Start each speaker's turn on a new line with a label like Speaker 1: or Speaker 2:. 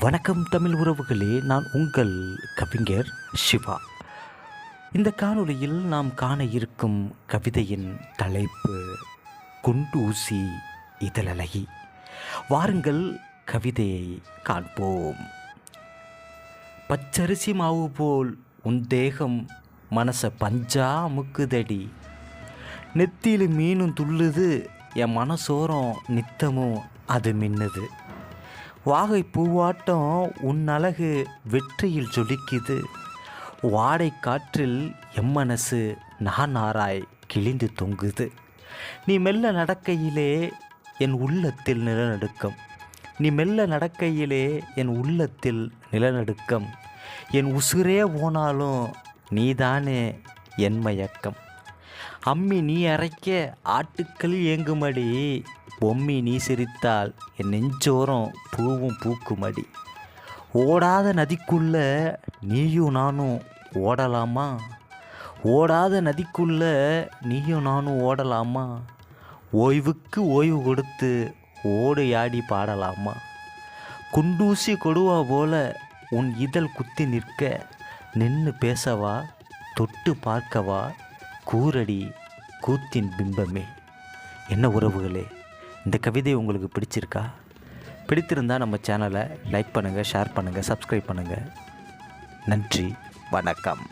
Speaker 1: வணக்கம் தமிழ் உறவுகளே நான் உங்கள் கவிஞர் சிவா. இந்த காணொலியில் நாம் காண இருக்கும் கவிதையின் தலைப்பு குண்டூசி இதழலகி. வாருங்கள் கவிதையை காண்போம். பச்சரிசி மாவு போல் உன் தேகம் மனச பஞ்சா முக்குதடி. நெத்தியில் மீனும் துள்ளுது என் மனசோரம் நித்தமும் அது மின்னுது. வாகை பூவாட்டம் உன் அழகு வெற்றியில் ஜொலிக்குது. வாடை காற்றில் எம்மனசு நானாராய் கிழிந்து தொங்குது. நீ மெல்ல நடக்கையிலே என் உள்ளத்தில் நிலநடுக்கம். நீ மெல்ல நடக்கையிலே என் உள்ளத்தில் நிலநடுக்கம். என் உசுரே போனாலும் நீதானே என் மயக்கம். அம்மி நீ அரைக்க ஆட்டுக்கள் ஏங்குமடி. பொம்மி நீ சிரித்தால் என் நெஞ்சோரம் பூவும் பூக்குமடி. ஓடாத நதிக்குள்ள நீயும் நானும் ஓடலாமா? ஓடாத நதிக்குள்ள நீயும் நானும் ஓடலாமா? ஓய்வுக்கு ஓய்வு கொடுத்து ஓடு ஆடி பாடலாமா? குண்டூசி கொடுவா போல உன் இதழ் குத்தி நிற்க நின்று பேசவா? தொட்டு பார்க்கவா? கூரடி கூத்தின் பிம்பமே. என்ன உறவுகளே இந்த கவிதை உங்களுக்கு பிடிச்சிருக்கா? பிடித்திருந்தால் நம்ம சேனலை லைக் பண்ணுங்கள் ஷேர் பண்ணுங்கள் சப்ஸ்கிரைப் பண்ணுங்கள் நன்றி வணக்கம்.